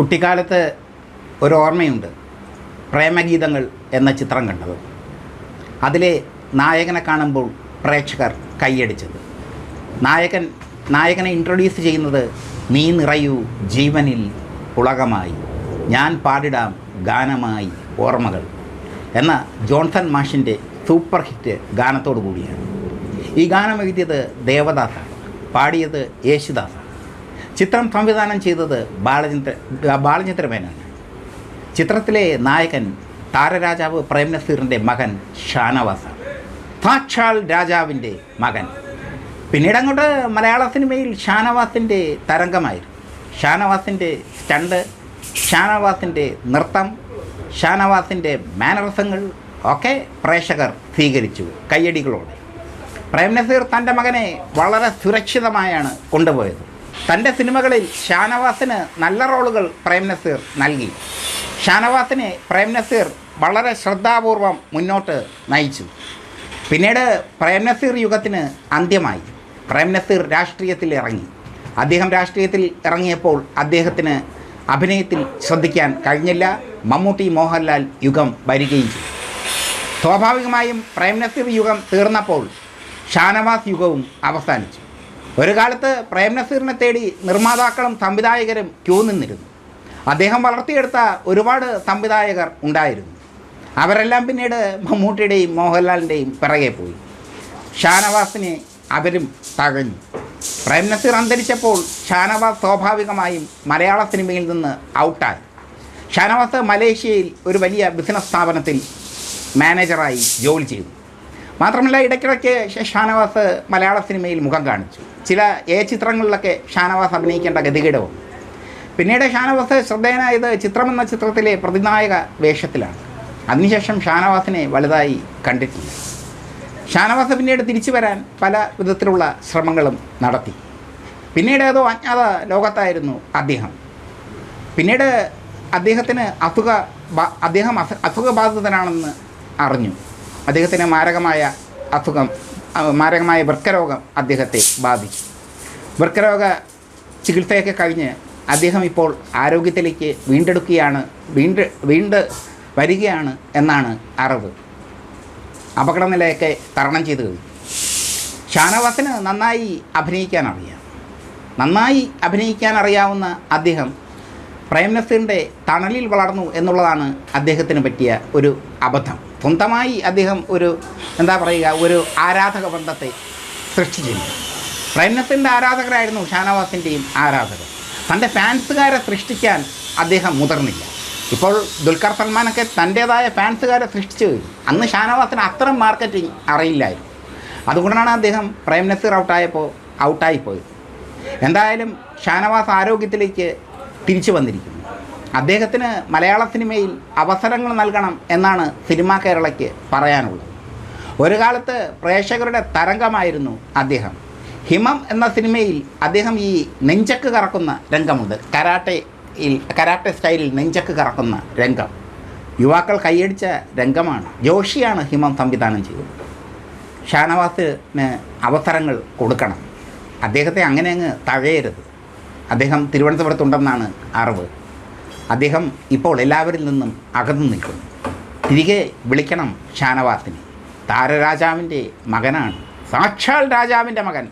കുട്ടിക്കാലത്ത് ഒരു ഓർമ്മയുണ്ട്. പ്രേമഗീതങ്ങൾ എന്ന ചിത്രം കണ്ടത്. അതിലെ നായകനെ കാണുമ്പോൾ പ്രേക്ഷകർ കൈയടിച്ചത്. നായകൻ നായകനെ ഇൻട്രൊഡ്യൂസ് ചെയ്യുന്നത് നീ നിറയൂ ജീവനിൽ ഉളകമായി. ഞാൻ പാടിടാം ഗാനമായി ഓർമ്മകൾ എന്ന ജോൺസൺ മാഷിന്റെ സൂപ്പർ ഹിറ്റ് ഗാനത്തോടു കൂടിയാണ്. ഈ ഗാനം എഴുതിയത് ദേവദാസാണ്. പാടിയത് യേശുദാസാണ്. ചിത്രം സംവിധാനം ചെയ്തത് ബാലചന്ദ്ര ബാലചന്ദ്രമേനാണ് ചിത്രത്തിലെ നായകൻ താരരാജാവ് പ്രേം നസീറിന്റെ മകൻ ഷാനവാസാണ് സാക്ഷാൽ രാജാവിന്റെ മകൻ. പിന്നീട് അങ്ങോട്ട് മലയാള സിനിമയിൽ ഷാനവാസിന്റെ തരംഗമായിരുന്നു. ഷാനവാസിന്റെ സ്റ്റണ്ട് ഷാനവാസിന്റെ നൃത്തം ഷാനവാസിന്റെ മാനറസങ്ങൾ ഒക്കെ പ്രേക്ഷകർ സ്വീകരിച്ചു കയ്യടികളോടെ. പ്രേം നസീർ തന്റെ മകനെ വളരെ സുരക്ഷിതമായാണ് കൊണ്ടുപോയത്. തന്റെ സിനിമകളിൽ ഷാനവാസിന് നല്ല റോളുകൾ പ്രേം നസീർ നൽകി. ഷാനവാസിനെ പ്രേം നസീർ വളരെ ശ്രദ്ധാപൂർവം മുന്നോട്ട് നയിച്ചു. പിന്നീട് പ്രേം നസീർ യുഗത്തിന് അന്ത്യമായി. പ്രേം നസീർ രാഷ്ട്രീയത്തിൽ ഇറങ്ങി. അദ്ദേഹം രാഷ്ട്രീയത്തിൽ ഇറങ്ങിയപ്പോൾ അദ്ദേഹത്തിന് അഭിനയത്തിൽ ശ്രദ്ധിക്കാൻ കഴിഞ്ഞില്ല. മമ്മൂട്ടി മോഹൻലാൽ യുഗം വരികയും സ്വാഭാവികമായും പ്രേം നസീർ യുഗം തീർന്നപ്പോൾ ഷാനവാസ് യുഗവും അവസാനിച്ചു. ഒരു കാലത്ത് പ്രേം നസീറിനെ തേടി നിർമ്മാതാക്കളും സംവിധായകരും ക്യൂ നിന്നിരുന്നു. അദ്ദേഹം വളർത്തിയെടുത്ത ഒരുപാട് സംവിധായകർ ഉണ്ടായിരുന്നു. അവരെല്ലാം പിന്നീട് മമ്മൂട്ടിയുടെയും മോഹൻലാലിന്റെയും പിറകെ പോയി. ഷാനവാസിനെ അവരും തകഞ്ഞു. പ്രേം നസീർ അന്തരിച്ചപ്പോൾ ഷാനവാസ് സ്വാഭാവികമായും മലയാള സിനിമയിൽ നിന്ന് ഔട്ടായി. ഷാനവാസ് മലേഷ്യയിൽ ഒരു വലിയ ബിസിനസ് സ്ഥാപനത്തിൽ മാനേജറായി ജോലി ചെയ്തു. മാത്രമല്ല ഇടയ്ക്കിടയ്ക്ക് ഷാനവാസ് മലയാള സിനിമയിൽ മുഖം കാണിച്ചു. ചില എ ചിത്രങ്ങളിലൊക്കെ ഷാനവാസ് അഭിനയിക്കേണ്ട ഗതികേടവും പിന്നീട് ഷാനവാസ് ശ്രദ്ധേയനായത് ചിത്രം എന്ന ചിത്രത്തിലെ പ്രതിനായക വേഷത്തിലാണ്. അതിനുശേഷം ഷാനവാസിനെ വലുതായി കണ്ടിട്ടില്ല. ഷാനവാസ് പിന്നീട് തിരിച്ചു വരാൻ പല വിധത്തിലുള്ള ശ്രമങ്ങളും നടത്തി. പിന്നീട് ഏതോ അജ്ഞാത ലോകത്തായിരുന്നു അദ്ദേഹം. പിന്നീട് അദ്ദേഹത്തിന് അസുഖ അദ്ദേഹം അസുഖബാധിതനാണെന്ന് അറിഞ്ഞു. അദ്ദേഹത്തിന് മാരകമായ അസുഖം മാരകമായ വൃക്കരോഗം അദ്ദേഹത്തെ ബാധിച്ചു. വൃക്കരോഗ ചികിത്സയൊക്കെ കഴിഞ്ഞ് അദ്ദേഹം ഇപ്പോൾ ആരോഗ്യത്തിലേക്ക് വീണ്ടെടുക്കുകയാണ് വീണ്ട് വീണ്ട് വരികയാണ് എന്നാണ് അറിവ്. അപകടനിലയൊക്കെ തരണം ചെയ്തു കഴിഞ്ഞു. ഷാനവാസിന് നന്നായി അഭിനയിക്കാൻ അറിയാം. നന്നായി അഭിനയിക്കാൻ അറിയാവുന്ന അദ്ദേഹം പ്രേം നസീറിന്റെ തണലിൽ വളർന്നു എന്നുള്ളതാണ് അദ്ദേഹത്തിന് പറ്റിയ ഒരു അബദ്ധം. സ്വന്തമായി അദ്ദേഹം ഒരു എന്താ പറയുക ഒരു ആരാധക ബന്ധത്തെ സൃഷ്ടിച്ചിരുന്നു. പ്രേം നസീറിന്റെ ആരാധകരായിരുന്നു ഷാനവാസിന്റെയും ആരാധകർ. തന്റെ ഫാൻസുകാരെ സൃഷ്ടിക്കാൻ അദ്ദേഹം മുതിർന്നില്ല. ഇപ്പോൾ ദുൽഖർ സൽമാനൊക്കെ തന്റേതായ ഫാൻസുകാരെ സൃഷ്ടിച്ചു. അന്ന് ഷാനവാസിന് അത്തരം മാർക്കറ്റിംഗ് അറിയില്ലായിരുന്നു. അതുകൊണ്ടാണ് അദ്ദേഹം പ്രേം നസീർ ഔട്ടായപ്പോൾ ഔട്ടായിപ്പോയത്. എന്തായാലും ഷാനവാസ് ആരോഗ്യത്തിലേക്ക് തിരിച്ചു വന്നിരിക്കുന്നു. അദ്ദേഹത്തിന് മലയാള സിനിമയിൽ അവസരങ്ങൾ നൽകണം എന്നാണ് സിനിമാ കേരളയ്ക്ക് പറയാനുള്ളത്. ഒരു കാലത്ത് പ്രേക്ഷകരുടെ തരംഗമായിരുന്നു അദ്ദേഹം. ഹിമം എന്ന സിനിമയിൽ അദ്ദേഹം ഈ നെഞ്ചക്ക് കറക്കുന്ന രംഗമുണ്ട്. കരാട്ടയിൽ കരാട്ടെ സ്റ്റൈലിൽ നെഞ്ചക്ക് കറക്കുന്ന രംഗം. യുവാക്കൾ കൈയടിച്ച രംഗമാണ്. ജോഷിയാണ് ഹിമം സംവിധാനം ചെയ്തത്. ഷാനവാസിന് അവസരങ്ങൾ കൊടുക്കണം. അദ്ദേഹത്തെ അങ്ങനെ അങ്ങ് തഴയരുത്. അദ്ദേഹം തിരുവനന്തപുരത്തുണ്ടെന്നാണ് അറിവ്. അദ്ദേഹം ഇപ്പോൾ എല്ലാവരിൽ നിന്നും അകന്നു നിൽക്കുന്നു. തിരികെ വിളിക്കണം ഷാനവാസിനെ. താരരാജാവിന്റെ മകനാണ്. സാക്ഷാൽ രാജാവിന്റെ മകൻ.